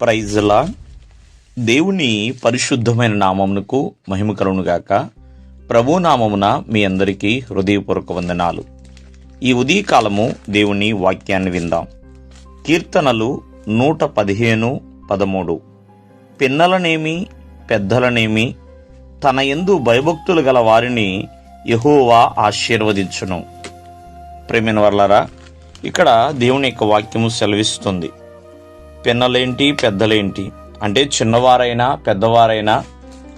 ప్రైజ్లా దేవుని పరిశుద్ధమైన నామమునకు మహిమ కలుగునుగాక ప్రభు నామమున మీ అందరికీ హృదయపూర్వక వందనాలు. ఈ ఉదయకాలము దేవుని వాక్యాన్ని విందాం. కీర్తనలు నూట పదిహేను పదమూడు. పిన్నలనేమి పెద్దలనేమి తన ఎందు భయభక్తులు గల వారిని యహోవా ఆశీర్వదించును. ప్రేమిన వర్లరా ఇక్కడ దేవుని యొక్క వాక్యము సెలవిస్తుంది. పిన్నలేంటి పెద్దలేంటి? అంటే చిన్నవారైనా పెద్దవారైనా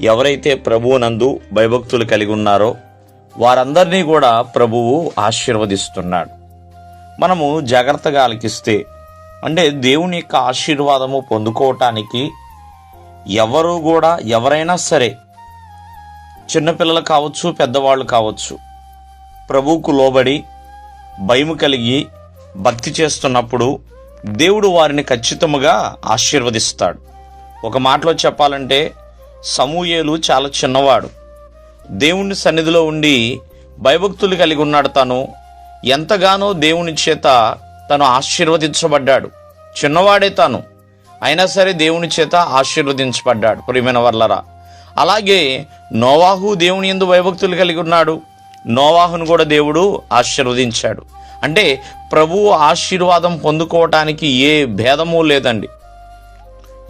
ఎవరైతే ప్రభువునందు భయభక్తులు కలిగి ఉన్నారో వారందరినీ కూడా ప్రభువు ఆశీర్వదిస్తున్నాడు. మనము జాగ్రత్తగా ఆలకిస్తే అంటే దేవుని యొక్క ఆశీర్వాదము పొందుకోవటానికి ఎవరు కూడా ఎవరైనా సరే చిన్నపిల్లలు కావచ్చు పెద్దవాళ్ళు కావచ్చు ప్రభువుకు లోబడి భయము కలిగి భక్తి చేస్తున్నప్పుడు దేవుడు వారిని ఖచ్చితముగా ఆశీర్వదిస్తాడు. ఒక మాటలో చెప్పాలంటే సమూయేలు చాలా చిన్నవాడు. దేవుని సన్నిధిలో ఉండి భయభక్తులు కలిగి ఉన్నాడు తను. ఎంతగానో దేవుని చేత తను ఆశీర్వదించబడ్డాడు. చిన్నవాడే తాను. అయినా సరే దేవుని చేత ఆశీర్వదించబడ్డాడు ప్రియమైన వర్లరా. అలాగే నోవాహు దేవుని ఎందు భయభక్తులు కలిగి ఉన్నాడు. నోవాహును కూడా దేవుడు ఆశీర్వదించాడు. అంటే ప్రభువు ఆశీర్వాదం పొందుకోవటానికి ఏ భేదము లేదండి.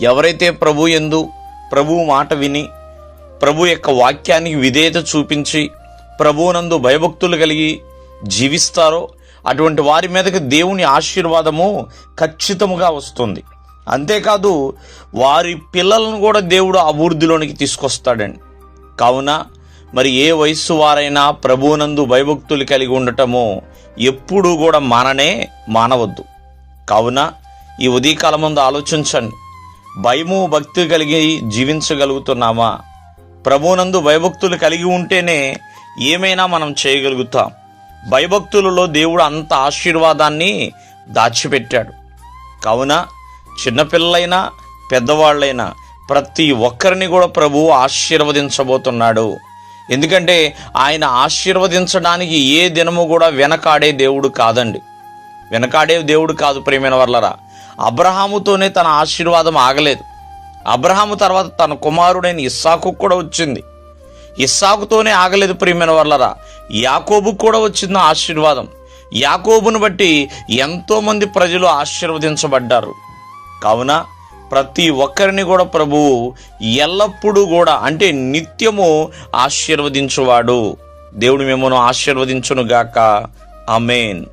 ఎవరైతే ప్రభు ఎందు ప్రభు మాట విని ప్రభు యొక్క వాక్యానికి విధేయత చూపించి ప్రభువునందు భయభక్తులు కలిగి జీవిస్తారో అటువంటి వారి మీదకి దేవుని ఆశీర్వాదము ఖచ్చితముగా వస్తుంది. అంతేకాదు వారి పిల్లలను కూడా దేవుడు అభివృద్ధిలోనికి తీసుకొస్తాడండి. కావున మరి ఏ వయస్సు వారైనా ప్రభువునందు భయభక్తులు కలిగి ఉండటమో ఎప్పుడూ కూడా మాననే మానవద్దు. కావున ఈ ఉదయకాలం ముందు ఆలోచించండి. భయము భక్తి కలిగి జీవించగలుగుతున్నామా? ప్రభువునందు భయభక్తులు కలిగి ఉంటేనే ఏమైనా మనం చేయగలుగుతాం. భయభక్తులలో దేవుడు అంత ఆశీర్వాదాన్ని దాచిపెట్టాడు. కావున చిన్నపిల్లలైనా పెద్దవాళ్ళైనా ప్రతి ఒక్కరిని కూడా ప్రభువు ఆశీర్వదించబోతున్నాడు. ఎందుకంటే ఆయన ఆశీర్వదించడానికి ఏ దినము కూడా వెనకాడే దేవుడు కాదండి. వెనకాడే దేవుడు కాదు ప్రేమైన వర్లరా. అబ్రహాముతోనే తన ఆశీర్వాదం ఆగలేదు. అబ్రహాము తర్వాత తన కుమారుడైన ఇస్సాకు కూడా వచ్చింది. ఇస్సాకుతోనే ఆగలేదు ప్రియమైన వర్లరా. యాకోబు కూడా వచ్చింది ఆశీర్వాదం. యాకోబును బట్టి ఎంతోమంది ప్రజలు ఆశీర్వదించబడ్డారు. కావున ప్రతి ఒక్కరిని కూడా ప్రభువు ఎల్లప్పుడూ కూడా అంటే నిత్యము ఆశీర్వదించువాడు. దేవుడు మిమ్మల్ని ఆశీర్వదించునుగాక. ఆమెన్.